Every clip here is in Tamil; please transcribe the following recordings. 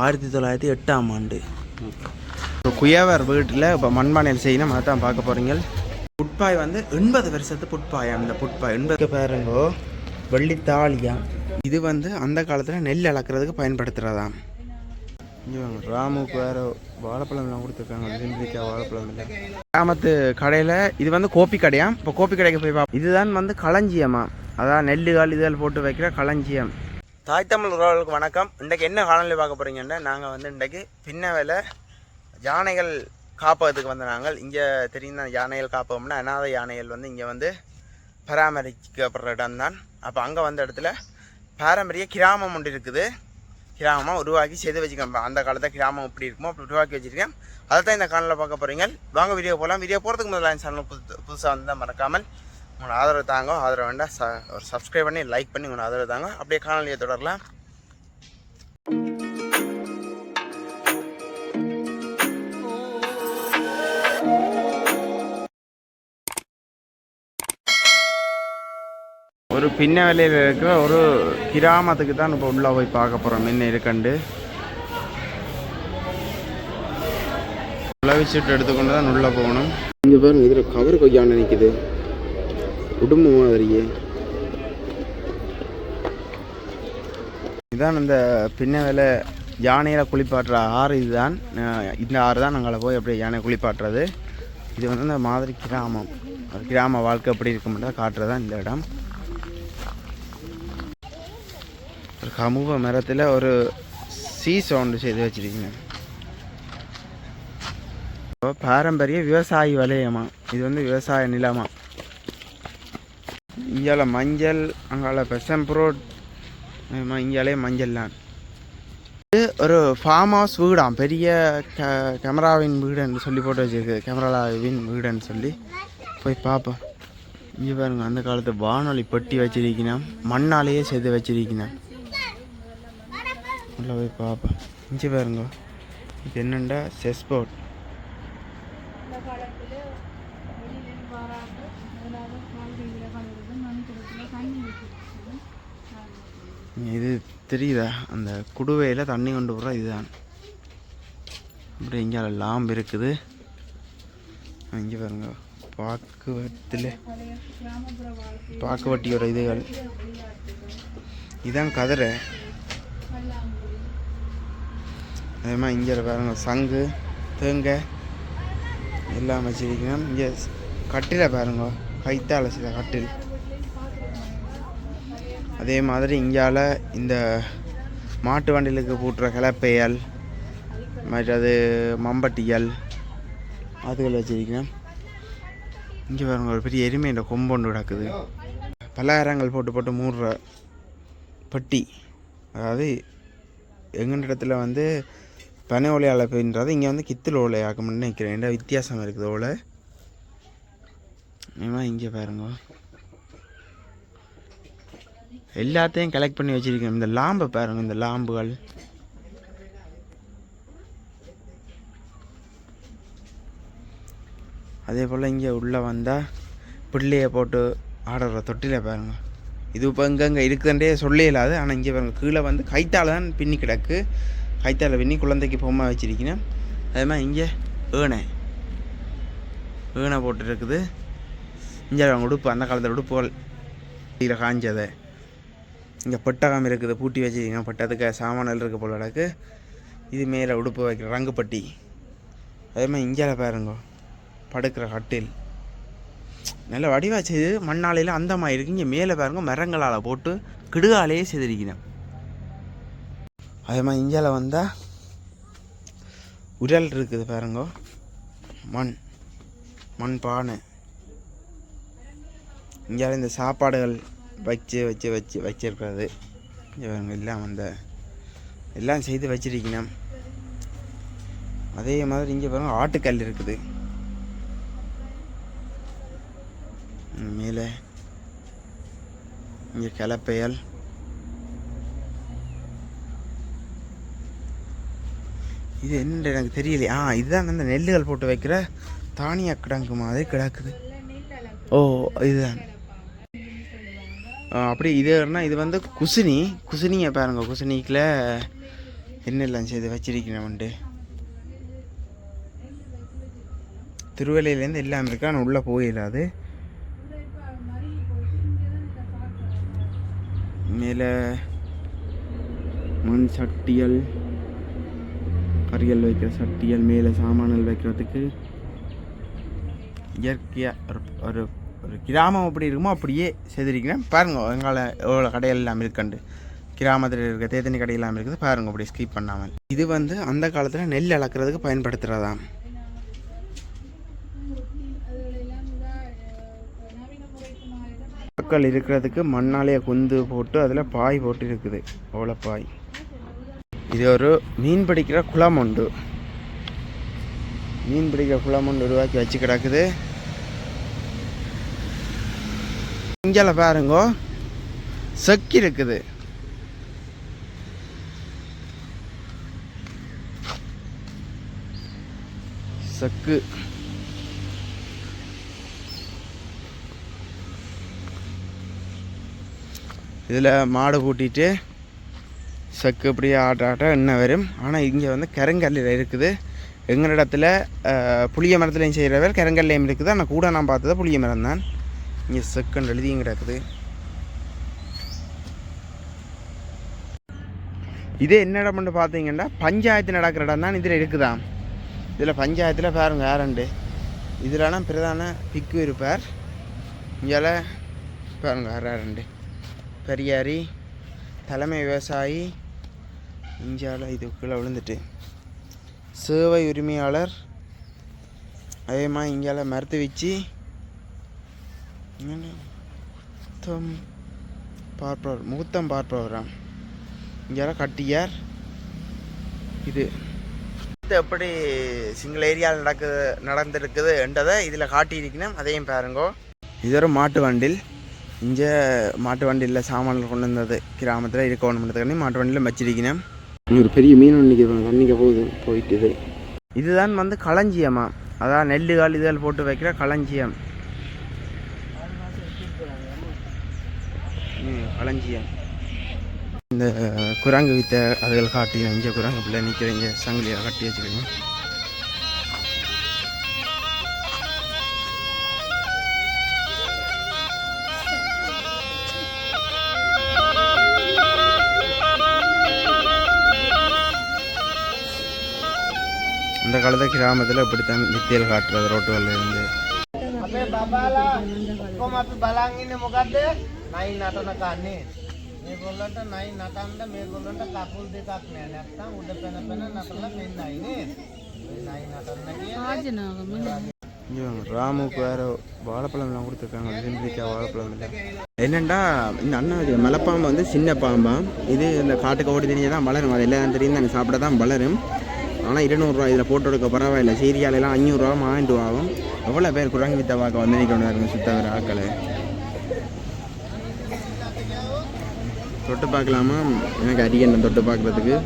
ஆயிரத்தி தொள்ளாயிரத்தி எட்டாம் ஆண்டு. இப்போ குயவர் வீட்டில் இப்போ மண்பானையில் செய்யணும் அதை தான் பார்க்க போகிறீங்க புட்பாய் வந்து எண்பது வருஷத்து புட்பாய் அந்த புட்பாய். எண்பது பாருங்கோ வெள்ளித்தாளியா இது வந்து அந்த காலத்தில் நெல் அளக்கிறதுக்கு பயன்படுத்துகிறதாம் ராமுக்கு வேறு வாழைப்பழம்லாம் கொடுத்துருக்காங்க வெள்ளரிக்காய் வாழைப்பழம். இல்லை கிராமத்து கடையில் இது வந்து கோப்பி கடையாம். இப்போ கோப்பி கடைக்கு போய் பார்ப்போம் இதுதான் வந்து களஞ்சியமா? அதான் நெல்லுகள் இதழ் போட்டு வைக்கிற களஞ்சியம். தாய் தமிழ் உறவுகளுக்கு வணக்கம். இன்றைக்கு என்ன காலநிலை பார்க்க போகிறீங்கன்னா நாங்கள் வந்து இன்றைக்கு பின்னவேல யானைகள் காப்பகத்துக்கு வந்த நாங்கள். இங்கே தெரியும் தான் யானைகள் காப்பகம்னா அனாதை யானைகள் வந்து இங்கே வந்து பராமரிக்கப்படுற இடம் தான் அப்போ அங்கே வந்த இடத்துல பாரம்பரிய கிராமம் ஒன்று இருக்குது. கிராமமாக உருவாக்கி செய்து வச்சுக்கோங்க அந்த காலத்தில் கிராமம் எப்படி இருக்குமோ அப்படி உருவாக்கி வச்சுருக்கேன். அதை தான் இந்த காணொலியில் பார்க்க போகிறீங்க வாங்க வீடியோ போகலாம் வீடியோ போகிறதுக்கு முதல்ல சேனல் புது புதுசாக வந்தால் மறக்காமல் உங்களோட ஆதரவு தாங்க ஆதரவு வேண்டாம். ச ஒரு சப்ஸ்கிரைப் பண்ணி லைக் பண்ணி உங்களோட ஆதரவு தாங்க. அப்படியே காணொலியை தொடரலாம். ஒரு பின்ன வேலையில் இருக்கிற ஒரு கிராமத்துக்கு தான் இப்போ உள்ளே போய் பார்க்க போகிறோம். என்ன இருக்கண்டு உழவி சீட்டு எடுத்துக்கொண்டு தான் உள்ளே போகணும். இங்கே பாருங்க இதில் கவர் கொய்யான்னு நிற்குது குடும்பமாக மாதிரியே இதுதான் இந்த பின்ன வேலை யானையில் குளிப்பாட்டுற ஆறு இதுதான். இந்த ஆறு தான் நாங்கள் போய் அப்படியே யானை குளிப்பாட்டுறது. இது வந்து இந்த மாதிரி கிராமம். ஒரு கிராம வாழ்க்கை எப்படி இருக்கும்ன்றதை காட்டுறது தான் இந்த இடம். ஒரு சமூக மரத்தில் ஒரு சீ சவுண்டு செய்து வச்சுருக்கீங்க. பாரம்பரிய விவசாயி வலயமா. இது வந்து விவசாய நிலமா. இங்கால மஞ்சள் அங்கால பெசம்புரோட் இங்காலே மஞ்சள் தான். இது ஒரு ஃபார்ம் ஹவுஸ் வீடாம். பெரிய க கேமராவின் வீடுன்னு சொல்லி போட்டு வச்சுருக்கு. கேமராவின் வீடுன்னு சொல்லி. போய் பார்ப்போம் இங்கே பாருங்க அந்த காலத்து வானொலி பெட்டி வச்சிருக்கணும். மண்ணாலேயே செய்து வச்சிருக்கணும். உள்ள போய் பார்ப்போம் இங்கே பாருங்க. இது என்னண்டா? செஸ் போர்ட் இந்த காலத்தில் வெளியிலேருந்து வராங்க முதலாவது வாழ்க்கையில் கலந்து மண் குடத்தில் தண்ணி வச்சுருக்கோம் இது தெரியுதா? அந்த குடுவையில் தண்ணி கொண்டு போகிற இதுதான். அப்படி இங்கே லாம்பு இருக்குது. இங்கே பாருங்க பாக்குவத்தில் பாக்குவட்டியோட இதுகள். இதான் கதிரை அதே மாதிரி இங்கே பாருங்க சங்கு தேங்காய் எல்லாம் வச்சிருக்கணும் இங்கே கட்டில பாருங்க கைத்தால் சில கட்டில். அதே மாதிரி இங்கால இந்த மாட்டு வண்டிகளுக்கு பூட்டுற கிளப்பையல் மற்றது மம்பட்டியல் அதுகள் வச்சிருக்கணும் இங்கே பாருங்க ஒரு பெரிய எருமை இந்த கொம்பொண்டு கிடக்குது. பலகாரங்கள் போட்டு போட்டு மூடுற பட்டி. அதாவது எங்கள் இடத்துல வந்து பனை ஓலையால் அழைப்புன்றது இங்கே வந்து கித்தில் ஓலை ஆக்கணும்னு நினைக்கிறேன். என்ன வித்தியாசம் இருக்குது ஓலை? ஏமா இங்கே பாருங்க. எல்லாத்தையும் கலெக்ட் பண்ணி வச்சிருக்கேன். இந்த லாம்பை பாருங்கள் இந்த லாம்புகள். அதே போல் இங்கே உள்ளே வந்தால் பிள்ளையை போட்டு ஆடுற தொட்டில பாருங்கள் இது இப்போ இங்கங்கே இருக்குதுன்றே சொல்லே இல்லாது ஆனால் இங்கே பாருங்கள் கீழே வந்து கைத்தால் தான் பின்னி கிடக்கு. கைத்தாலை பின்னி குழந்தைக்கு பொம்மை வச்சுருக்கேன். அதே மாதிரி இங்கே ஏனை ஏனை போட்டு இருக்குது இங்கே அவங்க உடுப்பு அந்த காலத்தில் உடுப்புகள் காஞ்சதை. இங்கே பட்டகம் இருக்குது பூட்டி வச்சிருக்கீங்க. பட்டத்துக்கு சாமான்கள் இருக்க போல கிடக்கு. இது மேலே உடுப்பு வைக்கிற ரங்குப்பட்டி. அதே மாதிரி இங்கே பாருங்க. படுக்கிற கட்டில் நல்ல வடிவா செய்து மண்ணாலையில் அந்த மாதிரி இருக்குது இங்கே மேலே பாருங்க மரங்களால் போட்டு கிடுகாலையே செய்திருக்கணும் அதே மாதிரி இந்தியாவில் வந்தால் உரல் இருக்குது பாருங்க. மண் மண் பானை இந்தியாவில் இந்த சாப்பாடுகள் வச்சு வச்சு வச்சு வச்சிருக்கிறது. இங்கே பாருங்க எல்லாம் அந்த எல்லாம் செய்து வச்சிருக்கணும். அதே மாதிரி இங்கே பாருங்க ஆட்டுக்கல் இருக்குது. மேலே இங்கே கிளப்பையல் இது என்ன எனக்கு தெரியலையே. ஆ இதுதான் அந்த நெல்லுகள் போட்டு வைக்கிற தானிய கிடங்கு மாதிரி கிடக்குது. ஓ இதுதான். அப்படியே அப்படி இதுனா இது வந்து குசினி. குசினிங்க பாருங்க குசினிக்கில் இது செய்து வச்சிருக்கிறோம்ண்டு திருவள்ளையிலேருந்து எல்லாம் இருக்கு ஆனால் உள்ளே போயிடாது மேலே மண் சட்டியல் கறிகள் வைக்கிற சட்டியல் மேலே சாமான்கள் வைக்கிறதுக்கு இயற்கையாக ஒரு ஒரு கிராமம் எப்படி இருக்குமோ அப்படியே செய்திருக்கிறேன் பாருங்க எங்களை எவ்வளோ கடைகள் எல்லாம் இருக்கண்டு கிராமத்தில் இருக்க தேத்தனி கடையெல்லாம் இருக்குது. பாருங்க அப்படி ஸ்கிப் பண்ணாமல் இது வந்து அந்த காலத்தில் நெல் அளக்கிறதுக்கு பயன்படுத்துகிறதாம் மக்கள் இருக்கிறதுக்கு மண்ணாலேயே குந்து போட்டு அதில் பாய் போட்டு இருக்குது அவ்வளோ பாய். இது ஒரு மீன் பிடிக்கிற குளம் உண்டு. மீன் பிடிக்கிற குளம் ஒன்று உருவாக்கி வச்சு கிடக்குது. இங்கே பாருங்கோ. செக்கி இருக்குது. செக்கு. இதில் மாடு பூட்டிட்டு செக்கு இப்படியே ஆட்ட ஆட்ட இன்னும் வரும். ஆனால் இங்கே வந்து கருங்கல்லில் இருக்குது. எங்கள் இடத்துல அஹ், புளிய மரத்துலையும் செய்கிறவர் கருங்கல்லையும் இருக்குது. ஆனால் கூட நான் பார்த்தது புளிய மரம் தான் இங்கே செக்குன்னு எழுதியும் கிடக்குது. இதே என்ன இடம்னு பார்த்தீங்கன்னா பஞ்சாயத்து நடக்கிற இடம் தான் இதில் இருக்குதான் இதில் பஞ்சாயத்தில் பாருங்க யாரண்டு இதிலலாம் பிரதான பிக்கு இருப்பார். இங்கால பாருங்க யாராண்டு பெரியாரி தலைமை விவசாயி இஞ்சால இது கீழே விழுந்துட்டு. சேவை உரிமையாளர் அதே மாதிரி இங்கால மறுத்து வச்சு முத்தம் பார்ப்பவர் முகூர்த்தம் பார்ப்பவராம் இங்கால கட்டியார் இது எப்படி சிங்கிள் ஏரியாவில் நடக்குது நடந்திருக்குது என்றதை இதில் காட்டியிருக்கணும் அதையும் பாருங்கோ இது ஒரு மாட்டு வண்டில் இங்கே மாட்டு வண்டியில் சாமான்கள் கொண்டு வந்தது கிராமத்தில் இருக்க ஒன்று மாட்டு வண்டியில் வச்சிருக்கணும் ஒரு பெரிய மீன் ஒன்று தண்ணிக்க போகுது போயிட்டு இது இதுதான் வந்து களஞ்சியமா அதான் நெல்லுகால் இதுகள் போட்டு வைக்கிற களஞ்சியம் களஞ்சியம் இந்த குரங்கு வித்த அதுகள் காட்டி இங்கே குரங்கு பிள்ளை நிற்கிறீங்க சங்கிலியாக கட்டி வச்சுக்கிறீங்க அந்த காலத்தில் கிராமத்தில் இப்படித்தான் வித்தியல் காட்டுறது ரோட்டுகளில் இருந்து. බබාලා කොම අපි බලන් ඉන්නේ මොකද්ද? නයි නටන කන්නේ. මේගොල්ලන්ට නයි නටන්න මේගොල්ලන්ට කකුල් දෙකක් නෑ. නැත්තම් උඩ පැන පැන නටලා මෙන්නයි නේද? ඔය නයි නටන්න කියන්නේ இங்க வாங்க, ராமுக்கு வேற வாழைப்பழம்லாம் கொடுத்துருக்காங்க வெள்ளரிக்காய் வாழைப்பழம் இல்லை என்னண்டா இந்த அண்ணா இது மலைப்பாம்பு வந்து சின்ன பாம்பாம் இது இந்த காட்டுக்கு ஓடி தெரிஞ்சு தான் வளரும் அது எல்லாம் தெரியும் தான் சாப்பிட தான் வளரும் ஆனால் இருநூறுவா இதில் போட்டு எடுக்க பரவாயில்ல. சீரியாலெல்லாம் அஞ்சூறுரூவா வாங்கிட்டு ஆகும் எவ்வளோ பேர் குரங்கு வித்த பார்க்க வந்து நிற்க இருங்க சுத்த வர ஆக்களை. தொட்டு பார்க்கலாமா? எனக்கு அடிக்கணும் தொட்டு பார்க்குறதுக்கு.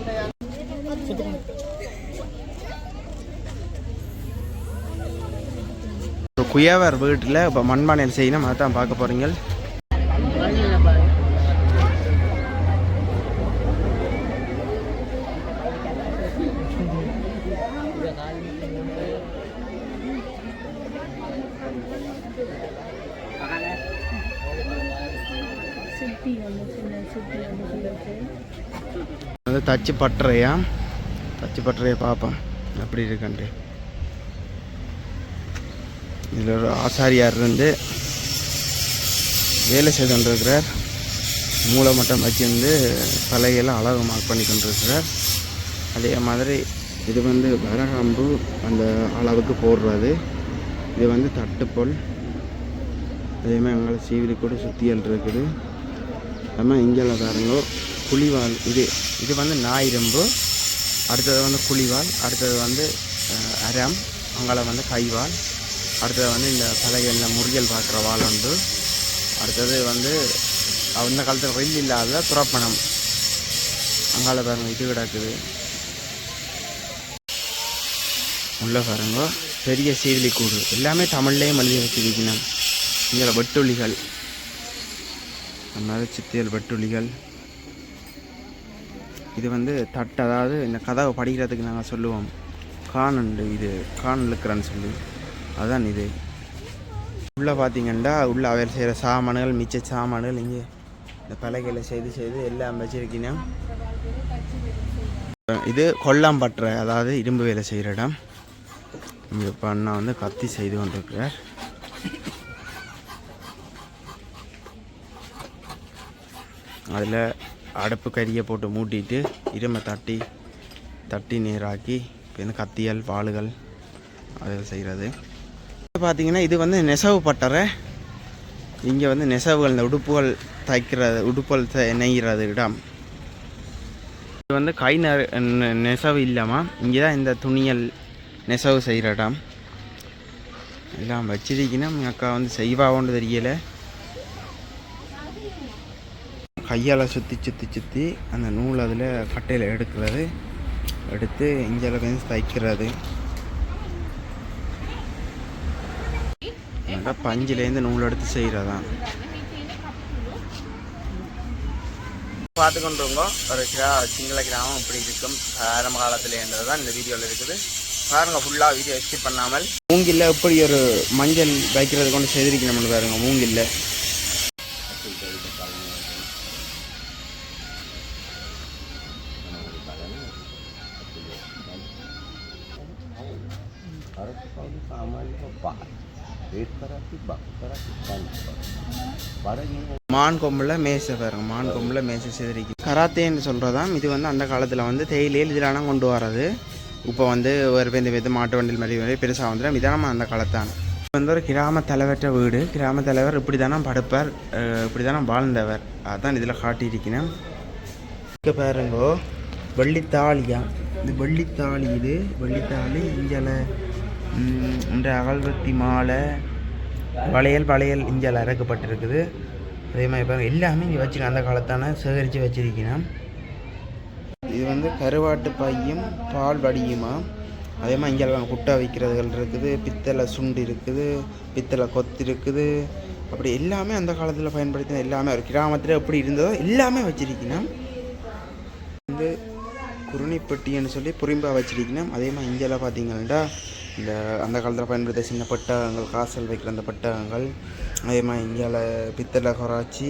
இப்போ குயவர் வீட்டில் இப்போ மண்பானையில் செய்யணும் அதை தான் பார்க்க போகிறீங்க சுத்தி ஒன்று சின்ன ஒன்று வந்து தச்சு பட்டுறையா? தச்சு பட்டறையை பார்ப்போம். எப்படி இருக்குன்ட்டு. இதில் ஒரு ஆசாரியார் இருந்து வேலை செய்து கொண்டிருக்கிறார். மூளை மட்டும் வச்சிருந்து பலகையெல்லாம் அழகு மார்க் பண்ணி கொண்டிருக்கிறார். அதே மாதிரி இது வந்து வரகம்பு அந்த அளவுக்கு போடுறது. இது வந்து தட்டுப்பொல். அதே மாதிரி எங்களை சீவிலி கூட சுத்தியல் இருக்குது. நம்ம இங்கே பாருங்க புலிவால் இது இது வந்து ஞாயிறம்பு அடுத்தது வந்து புலிவால் அடுத்தது வந்து அரம் அங்கால வந்து கைவால் அடுத்தது வந்து இந்த பலகையில் முறியல் பார்க்குற வால் உண்டு. அடுத்தது வந்து அந்த காலத்தில் வெயில் இல்லாத துறப்பணம். அங்கால பாருங்க இது கிடக்குது. உள்ள பாருங்க பெரிய சீவிலி கூடு எல்லாமே தமிழ்லேயே எழுதி வச்சிருக்கணும் இங்கே வெட்டுளிகள் மரச்சித்தியல் வெட்டுளிகள். இது வந்து தட்டு அதாவது இந்த கதவை படிக்கிறதுக்கு நாங்கள் சொல்லுவோம். காணண்டு இது கான் இழுக்கிறான்னு சொல்லி. அதான் இது. உள்ளே பார்த்தீங்கன்னா உள்ளே அவர் செய்கிற சாமான்கள் மிச்ச சாமான்கள் இங்கே இந்த பலகையில் செய்து செய்து எல்லாம் வச்சுருக்கீங்க இது கொல்லாம்பற்றை அதாவது இரும்பு வேலை செய்கிற இடம். இங்கே இப்போ அண்ணா வந்து கத்தி செய்து கொண்டிருக்கிறார். அதில் அடுப்பு கறியை போட்டு மூட்டிட்டு இரும்பை தட்டி தட்டி நீராக்கி இப்போ இந்த கத்தியல் பாலுகள் அதில் செய்கிறது பார்த்தீங்கன்னா இது வந்து நெசவு பட்டறை. இங்கே வந்து நெசவுகள் இந்த உடுப்புகள் தைக்கிறது உடுப்புகள் நெய்கிறது இடம். இது வந்து கை நெசவு இல்லாமல் இங்கே தான் இந்த துணியல் நெசவு செய்கிற இடம். எல்லாம் வச்சிருக்கணும். எங்கள் அக்கா வந்து செய்வாவோன்னு தெரியலை. கையால் சுற்றி சுற்றி சுற்றி அந்த நூல் அதில் கட்டையில் எடுக்கிறது. எடுத்து வந்து தைக்கிறது நல்லா பஞ்சிலேருந்து நூல் எடுத்து செய்கிறதான் பார்த்து கொண்டுருங்க ஒரு கிரா சிங்கள கிராமம் இப்படி இருக்கும். ஆரம்ப காலத்துலேன்றது தான் இந்த வீடியோவில் இருக்குது. பாருங்க ஃபுல்லாக வீடியோ எஸ்கிப் பண்ணாமல். மூங்கில்ல எப்படி ஒரு மஞ்சள் வைக்கிறது கொண்டு செய்திருக்கணும்னு பாருங்க மூங்கில்ல மான் கொம்பில் மேசை பாருங்க மான் கொம்பில் மேசை செய்திருக்கு கராத்தேன்னு சொல்கிறதாம் இது வந்து அந்த காலத்தில் வந்து தேயிலையில் இதெல்லாம் கொண்டு வரது இப்போ வந்து ஒரு பேருந்து பேருந்து மாட்டு வண்டியில் மாதிரி பெருசாக வந்துடும் இதான அந்த காலத்தான். வந்து ஒரு கிராம தலைவற்ற வீடு. கிராம தலைவர் இப்படி தானே படுப்பார் இப்படி தானே வாழ்ந்தவர். அதான் இதில் காட்டியிருக்கிறேன். இங்கே பாருங்கோ வெள்ளித்தாளியா இது வெள்ளித்தாளி இது வெள்ளித்தாளி இங்கே இந்த அகல்வத்தி மாலை வளையல் வளையல் இஞ்சால் இறக்கப்பட்டிருக்குது அதே மாதிரி இப்போ எல்லாமே இங்கே வச்சுருக்கேன் அந்த காலத்தான சேகரித்து வச்சிருக்கணும் இது வந்து கருவாட்டு பையும் பால் வடியுமா. அதே மாதிரி இங்கே பாருங்க குட்டா வைக்கிறதுகள் இருக்குது பித்தளை சுண்டு இருக்குது பித்தளை கொத்து இருக்குது. அப்படி எல்லாமே அந்த காலத்தில் பயன்படுத்தின எல்லாமே ஒரு கிராமத்தில் எப்படி இருந்ததோ எல்லாமே வச்சிருக்கணும் வந்து குருணிப்பட்டின்னு சொல்லி புரிம்பாக வச்சிருக்கணும் அதே மாதிரி இந்தியாவில் பார்த்தீங்கன்னா இந்த அந்த காலத்தில் பயன்படுத்த சின்ன பட்டகங்கள் காசல் வைக்கிற அந்த பட்டகங்கள் அதே மாதிரி இந்தியாவில் பித்தளை கொராச்சி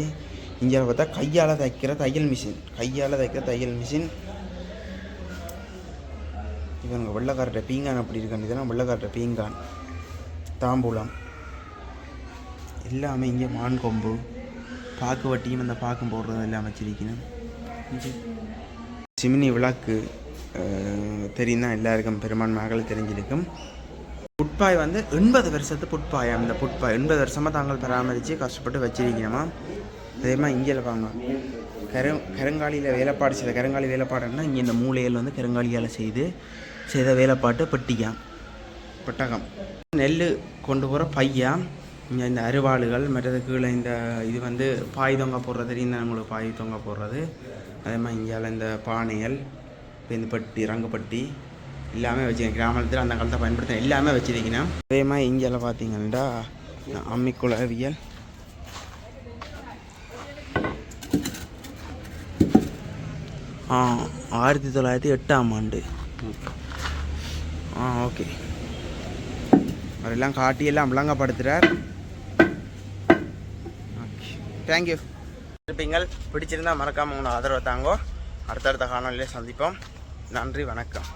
இந்தியாவில் பார்த்தா கையால் தைக்கிற தையல் மிஷின் கையால் தைக்கிற தையல் மிஷின் இவங்க வெள்ளக்காரட்ட பீங்கான் அப்படி இருக்கான் இதெல்லாம் வெள்ளைக்காரட்ட பீங்கான். தாம்பூலம். எல்லாமே இங்கே மான் கொம்பு. பாக்கு வட்டியும் அந்த பாக்கும் போடுறது எல்லாம் வச்சிருக்கணும். சிமினி விளக்கு தெரியும் தான் எல்லாருக்கும் பெரும்பான்மையாக தெரிஞ்சிருக்கும். புட்பாய் வந்து எண்பது வருஷத்து புட்பாய் அந்த புட்பாய் எண்பது வருஷமாக தாங்கள் பராமரித்து கஷ்டப்பட்டு வச்சிருக்கணுமா அதே மாதிரி இங்கே இருப்பாங்க கரு கருங்காலியில் வேலைப்பாடு செய்த கருங்காலி வேலைப்பாடுன்னா இங்கே இந்த மூலையில் வந்து கருங்காலியால் செய்து செய்த வேலைப்பாட்டு பெட்டியாம். பெட்டகம். நெல் கொண்டு போகிற பையா இங்கே இந்த அருவாளுகள் மற்றது கீழே இந்த இது வந்து பாய் தொங்க போடுறது தெரியும் உங்களுக்கு? பாய் தொங்க போடுறது. அதே மாதிரி இங்கேயால் இந்த பானைகள் இந்த பட்டி ரங்கப்பட்டி எல்லாமே வச்சுருக்கேன் கிராமத்தில் அந்த காலத்தை பயன்படுத்த எல்லாமே வச்சுருக்கேன் அதே மாதிரி இந்தியாவில் பார்த்தீங்கன்னா அம்மிக்குளவியல் ஆ ஆயிரத்தி தொள்ளாயிரத்தி எட்டாம் ஆண்டு. ஆ ஓகே. அவரெல்லாம் காட்டி எல்லாம் விளங்கப்படுத்துகிறார் தேங்க்யூ இருப்பீங்கள். பிடிச்சிருந்தா மறக்காமல் உங்களை ஆதரவை தாங்கோ. அடுத்தடுத்த காணொலியில் சந்திப்போம். நன்றி வணக்கம்.